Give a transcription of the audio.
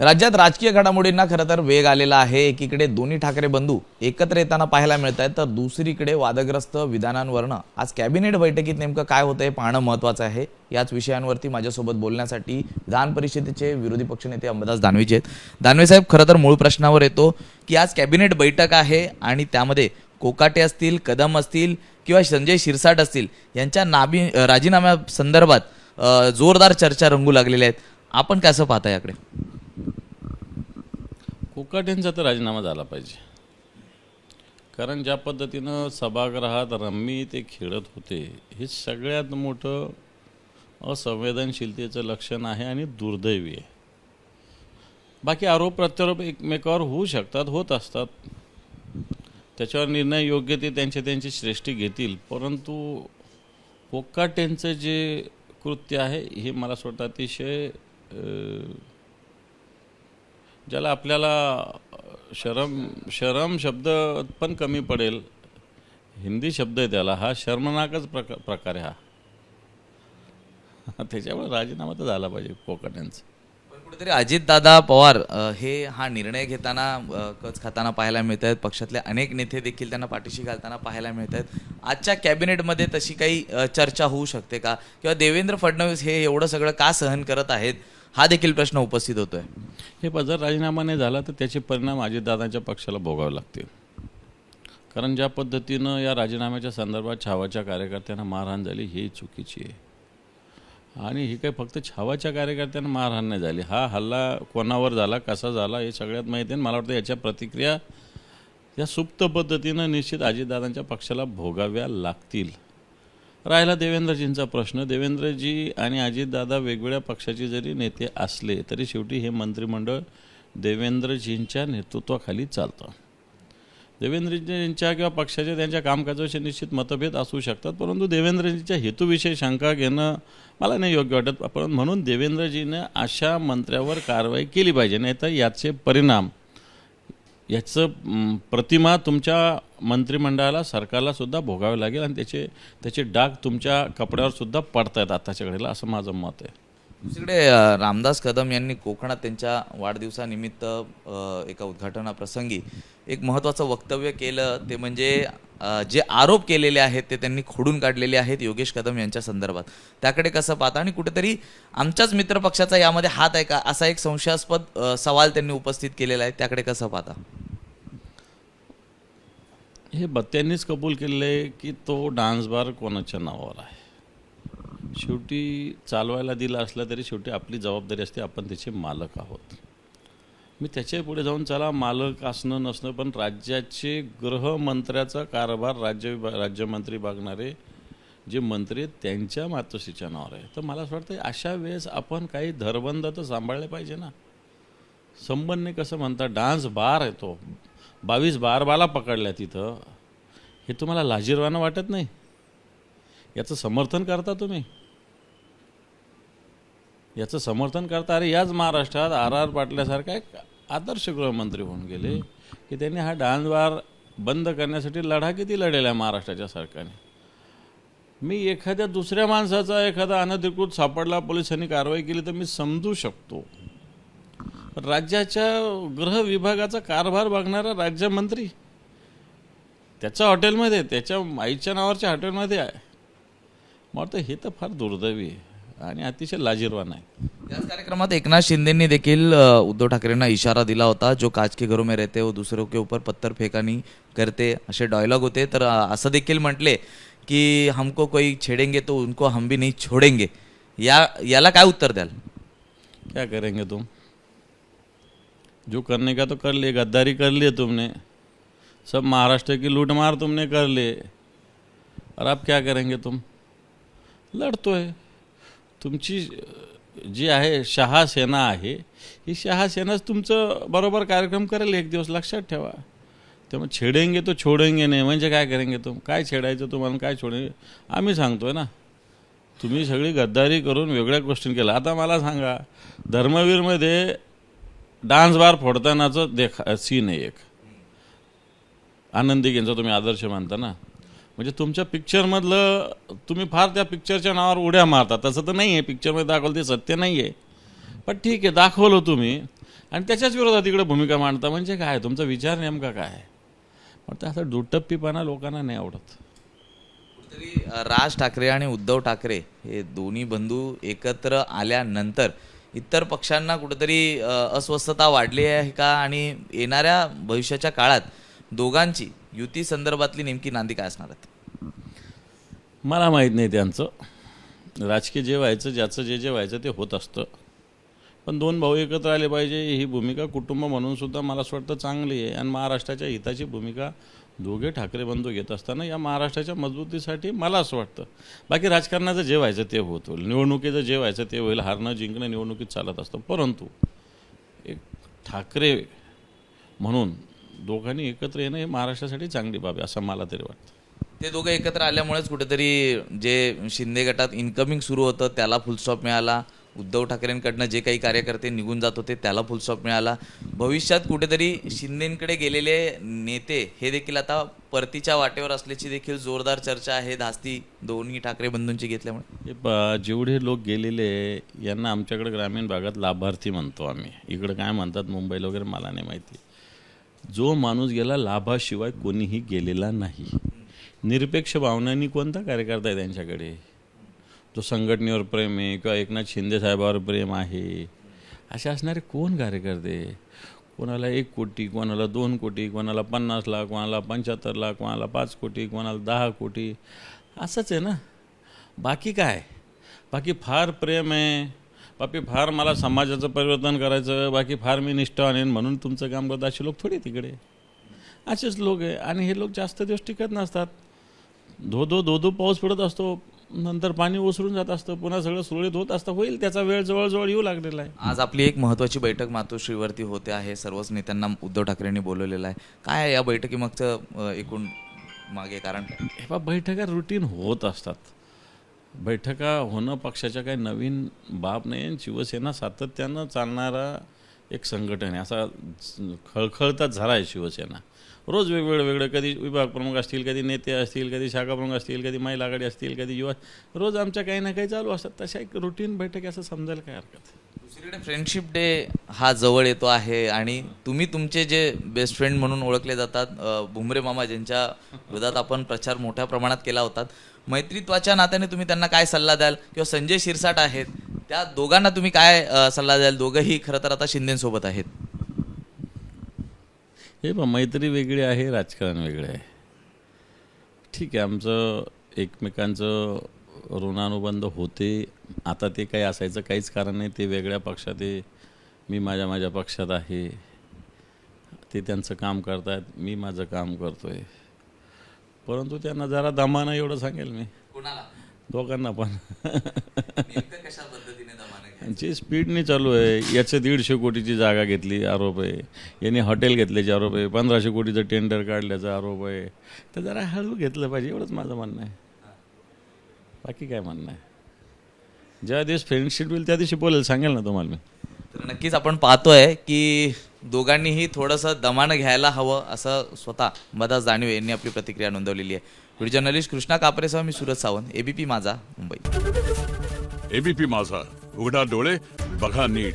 राज्यात राजकीय घडामोडींना खरं तर वेग आलेला आहे. एकीकडे दोन्ही ठाकरे बंधू एकत्र येताना पाहायला मिळत आहेत तर दुसरीकडे वादग्रस्त विधानांवरनं आज कॅबिनेट बैठकीत नेमकं काय होतं हे पाहणं महत्त्वाचं आहे. याच विषयांवरती माझ्यासोबत बोलण्यासाठी विधान परिषदेचे विरोधी पक्षनेते अंबादास दानवेचे आहेत. दानवे साहेब खरं तर मूळ प्रश्नावर येतो की आज कॅबिनेट बैठक आहे आणि त्यामध्ये कोकाटे असतील कदम असतील किंवा संजय शिरसाट असतील यांच्या नाबी राजीनाम्या संदर्भात जोरदार चर्चा रंगू लागलेल्या आहेत. आपण कसं पाहता याकडे? कोकाटेंचा तर राजीनामा झाला पाहिजे. कारण ज्या पद्धतीनं सभागृहात रम्मी ते खेळत होते हे सगळ्यात मोठं असंवेदनशीलतेचं लक्षण आहे आणि दुर्दैवी आहे. बाकी आरोप प्रत्यारोप एकमेकावर होऊ शकतात होत असतात. त्याच्यावर निर्णय योग्य ते त्यांचे त्यांची श्रेष्ठी घेतील परंतु कोकाटेंचं जे कृत्य आहे हे मला असं वाटतं अतिशय ज्याला आपल्याला शरम शरम शब्द पण कमी पडेल. हिंदी शब्द आहे त्याला हा शर्मनाकच प्रका प्रकार आहे हा. त्याच्यामुळे राजीनामा तर झाला पाहिजे कोकट्यांचा पण कुठेतरी अजितदादा पवार हे हा निर्णय घेताना कच खाताना पाहायला मिळत आहेत पक्षातले अनेक नेते देखील त्यांना पाठीशी घालताना पाहायला मिळत आहेत आजच्या कॅबिनेटमध्ये तशी काही चर्चा होऊ शकते का? किंवा देवेंद्र फडणवीस हे एवढं सगळं का सहन करत आहेत? हा देखील प्रश्न उपस्थित होतोय. हे पण जर राजीनामा नाही झाला तर त्याचे परिणाम अजितदादांच्या पक्षाला भोगावे लागतील. कारण ज्या पद्धतीनं या राजीनाम्याच्या संदर्भात छावाच्या कार्यकर्त्यांना मारहाण झाली ही चुकीची आहे. आणि ही काही फक्त छावाच्या कार्यकर्त्यांना मारहाण नाही झाली. हा हल्ला कोणावर झाला कसा झाला हे सगळ्यात माहिती आहे. मला वाटतं याच्या प्रतिक्रिया या सुप्त पद्धतीनं निश्चित अजितदादांच्या पक्षाला भोगाव्या लागतील. राहिला देवेंद्रजींचा प्रश्न. देवेंद्रजी आणि अजितदादा वेगवेगळ्या पक्षाचे जरी नेते असले तरी शेवटी हे मंत्रिमंडळ देवेंद्रजींच्या नेतृत्वाखाली चालतं. देवेंद्रजींच्या किंवा पक्षाच्या त्यांच्या कामकाजाविषयी निश्चित मतभेद असू शकतात परंतु देवेंद्रजींच्या हेतूविषयी शंका घेणं मला नाही योग्य वाटत. परंतु म्हणून देवेंद्रजीनं अशा मंत्र्यावर कारवाई केली पाहिजे नाही तर याचे परिणाम याचं प्रतिमा तुमच्या मंत्रिमंडळाला सरकारला सुद्धा भोगावे लागेल आणि त्याचे त्याचे डाग तुमच्या कपड्यावर सुद्धा पडतायत आताच्या घडीला असं माझं मत आहे. दुसरीकडे रामदास कदम यांनी कोकणात त्यांच्या वाढदिवसानिमित्त एका उद्घाटनाप्रसंगी एक महत्त्वाचं वक्तव्य केलं. ते म्हणजे जे आरोप केलेले आहेत ते त्यांनी खोडून काढलेले आहेत योगेश कदम यांच्या संदर्भात. त्याकडे कसं पाहता आणि कुठेतरी आमच्याच मित्रपक्षाचा यामध्ये हात आहे का असा एक संशयास्पद सवाल त्यांनी उपस्थित केलेला आहे. त्याकडे कसं पाहता? हे बत्त्यांनीच कबूल केलेलं आहे की तो डान्स बार कोणाच्या नावावर आहे? शेवटी चालवायला दिला असला तरी शेवटी आपली जबाबदारी असते आपण त्याचे मालक आहोत. मी त्याच्या पुढे जाऊन चला मालक असणं नसणं पण राज्याचे गृहमंत्र्याचा कारभार राज्य विभा राज्यमंत्री बघणारे जे मंत्री आहेत त्यांच्या मातोश्रीच्या नावावर आहे. तर मला असं वाटतं अशा वेळेस आपण काही धरबंद तर सांभाळले पाहिजे ना. संबंधने कसं म्हणतात डान्स बार आहे तो. बावीस बारबाला पकडल्या तिथं हे तुम्हाला लाजीरवानं वाटत नाही? याचं समर्थन करता तुम्ही? याचं समर्थन करता अरे याच महाराष्ट्रात आर आर पाटल्यासारखा एक आदर्श गृहमंत्री होऊन गेले की त्यांनी हा डान्स बंद करण्यासाठी लढा किती लढेला आहे महाराष्ट्राच्या सरकारने? मी एखाद्या दुसऱ्या माणसाचा एखादा अनधिकृत सापडला पोलिसांनी कारवाई केली तर मी समजू शकतो. राज्याच्या गृह विभागाचा कारभार बघणारा राज्यमंत्री त्याच्या हॉटेलमध्ये त्याच्या आईच्या नावाच्या हॉटेलमध्ये आहे. मला वाटतं हे तर फार दुर्दैवी आहे आणि अतिशय लाजीरवान आहे. याच कार्यक्रमात एकनाथ शिंदेंनी देखील उद्धव ठाकरेंना इशारा दिला होता जो काच के घरों में रहते वो दूसरों के ऊपर पत्थर फेकानी करते असे डायलॉग होते. तर असं देखील म्हटले की हमको कोई छेडेंगे तो उनको हम भी नहीं छोडेंगे. या याला काय उत्तर द्याल? क्या करेंगे तुम? जो करने का तो कर लिए गद्दारी कर लिए तुमने। सब महाराष्ट्र की लूटमार तुमने कर लिए और अब क्या करेंगे तुम? लढतो आहे तुमची जी आहे शहा सेना आहे। ही शहा सेनाच तुमचं बरोबर कार्यक्रम करेल एक दिवस लक्षात ठेवा। त्यामुळे छेडेंगे तो छोडेंगे नाही म्हणजे काय करेंगे तुम? काय छेडायचं तुम्हाला काय छोडेंगे? आम्ही सांगतोय ना। तुम्ही सगळी गद्दारी करून वेगळ्या गोष्टी केल्या आता मला सांगा धर्मवीरमध्ये डान्स बार फोडतानाचं देखा सीन आहे एक. आनंदी यांचा तुम्ही आदर्श मानता ना? म्हणजे तुमच्या पिक्चरमधलं तुम्ही फार त्या पिक्चरच्या नावावर उड्या मारता. तसं तर नाही आहे पिक्चरमध्ये दाखवलं ते सत्य नाही आहे पण ठीक आहे दाखवलं तुम्ही. आणि त्याच्याच विरोधात इकडे भूमिका मांडता. म्हणजे काय? तुमचा विचार नेमका काय? आहे पण ते असं दुटप्पीपणा लोकांना नाही आवडत. राज ठाकरे आणि उद्धव ठाकरे हे दोन्ही बंधू एकत्र आल्यानंतर इतर पक्षांना कुठेतरी अस्वस्थता वाढली आहे का? आणि येणाऱ्या भविष्याच्या काळात दोघांची युती संदर्भातली नेमकी नांदी काय असणार आहेत? मला माहीत नाही त्यांचं. राजकीय जे व्हायचं ज्याचं जे जे व्हायचं ते होत असतं. पण दोन भाऊ एकत्र आले पाहिजे ही भूमिका कुटुंब म्हणून सुद्धा मला असं वाटतं चांगली आहे. आणि महाराष्ट्राच्या हिताची भूमिका दोघे ठाकरे बंधू घेत असताना या महाराष्ट्राच्या मजबूतीसाठी मला असं वाटतं. बाकी राजकारणाचं जे व्हायचं ते होत होईल. निवडणुकीचं जे व्हायचं ते होईल. हारणं जिंकणं निवडणुकीत चालत असतं. परंतु एक ठाकरे म्हणून दोघांनी एकत्र येणं हे महाराष्ट्रासाठी चांगली बाब आहे असं मला तरी वाटतं. ते दोघं एकत्र आल्यामुळेच कुठेतरी जे शिंदे गटात इन्कमिंग सुरू होतं त्याला फुलस्टॉप मिळाला. उद्धव ठाकरेंकडनं जे काही कार्यकर्ते निघून जात होते त्याला फुलस्टॉप मिळाला. भविष्यात कुठेतरी शिंदेंकडे गेलेले नेते हे देखील आता परतीच्या वाटेवर असल्याची देखील जोरदार चर्चा आहे धास्ती दोन्ही ठाकरे बंधूंची घेतल्यामुळे. जेवढे लोक गेलेले यांना आमच्याकडे ग्रामीण भागात लाभार्थी म्हणतो आम्ही. इकडं काय म्हणतात मुंबईला वगैरे मला नाही माहिती. जो माणूस गेला लाभाशिवाय कोणीही गेलेला नाही. निरपेक्ष भावनांनी कोणता कार्यकर्ता आहे त्यांच्याकडे? जो संघटनेवर प्रेम आहे किंवा एकनाथ शिंदे साहेबावर प्रेम आहे? असे असणारे कोण कार्यकर्ते? कोणाला एक कोटी कोणाला दोन कोटी कोणाला पन्नास लाख कोणाला पंच्याहत्तर लाख कोणाला पाच कोटी कोणाला दहा कोटी? असंच आहे ना? बाकी काय? बाकी फार प्रेम आहे. बाकी फार मला समाजाचं परिवर्तन करायचं बाकी फार मी निष्ठावान आहे. म्हणून तुमचं काम करत असे लोक थोडे तिकडे. असेच लोक आहे. आणि हे लोक जास्त दिवस टिकत नसतात. धो धो धो धो पाऊस पडत असतो. नंतर पाणी ओसरून जात असतं पुन्हा सगळं सुरळीत होत असतं होईल त्याचा वेळ जवळजवळ येऊ लागलेला आहे. आज आपली एक महत्त्वाची बैठक मातोश्रीवरती होते आहे सर्वच नेत्यांना उद्धव ठाकरेंनी बोलवलेलं आहे. काय आहे या बैठकीमागचं अ, एकूण मागे कारण? काय हे बा बैठका रुटीन होत असतात. बैठका होणं पक्षाच्या काही नवीन बाब नाही. आणि शिवसेना सातत्यानं चालणारा एक संघटन आहे. असा खळखळतात झाला आहे शिवसेना. रोज वेगवेगळे वेगळे कधी विभाग प्रमुख असतील कधी नेते असतील कधी शाखा प्रमुख असतील कधी महिला आघाडी असतील कधी युवा रोज आमच्या काही ना काही चालू असतात. तशा एक रुटीन बैठक असं समजायला काय हरकत दुसरीकडे फ्रेंडशिप डे हा जवळ येतो आहे आणि तुम्ही तुमचे जे बेस्ट फ्रेंड म्हणून ओळखले जातात भुमरे मामा ज्यांच्या विरोधात आपण प्रचार मोठ्या प्रमाणात केला होता मैत्रित्वाच्या नात्याने तुम्ही त्यांना काय सल्ला द्याल? किंवा संजय शिरसाट आहेत त्या दोघांना तुम्ही काय अ, सल्ला द्याल? दोघंही खरं तर आता शिंदेसोबत आहेत. हे पण मैत्री वेगळी आहे राजकारण वेगळं आहे. ठीक आहे आमचं एकमेकांचं ऋणानुबंध होते. आता ते काही असायचं काहीच कारण नाही. ते वेगळ्या पक्षात आहे. मी माझ्या माझ्या पक्षात आहे. ते त्यांचं काम करतायत. मी माझं काम करतोय. परंतु त्यांना जरा दमानं एवढं सांगेल मी. कुणाला? दोघांना पण. कशा पद्धतीने दमाने जे स्पीडने चालू आहे याचे दीडशे कोटीची जागा घेतली आरोप आहे. यांनी हॉटेल घेतल्याचे आरोप आहे पंधराशे कोटीचं टेंडर काढल्याचा आरोप आहे. तर जरा हळू घेतलं पाहिजे एवढंच माझं म्हणणं आहे. बाकी काय म्हणणं आहे? ज्या दिवस फ्रेंडशिप होईल त्या दिवशी बोलेल सांगेल ना तुम्हाला मी. तर नक्कीच आपण पाहतोय की दोघांनीही थोडंसं दमानं घ्यायला हवं असं स्वतः मदास जाणीव यांनी आपली प्रतिक्रिया नोंदवलेली आहे. व्हिडिओ जर्नलिस्ट कृष्णा कापरेसह मी सुरज सावंत एबीपी माझा मुंबई. एबीपी माझा. उघडा डोळे बघा नीट.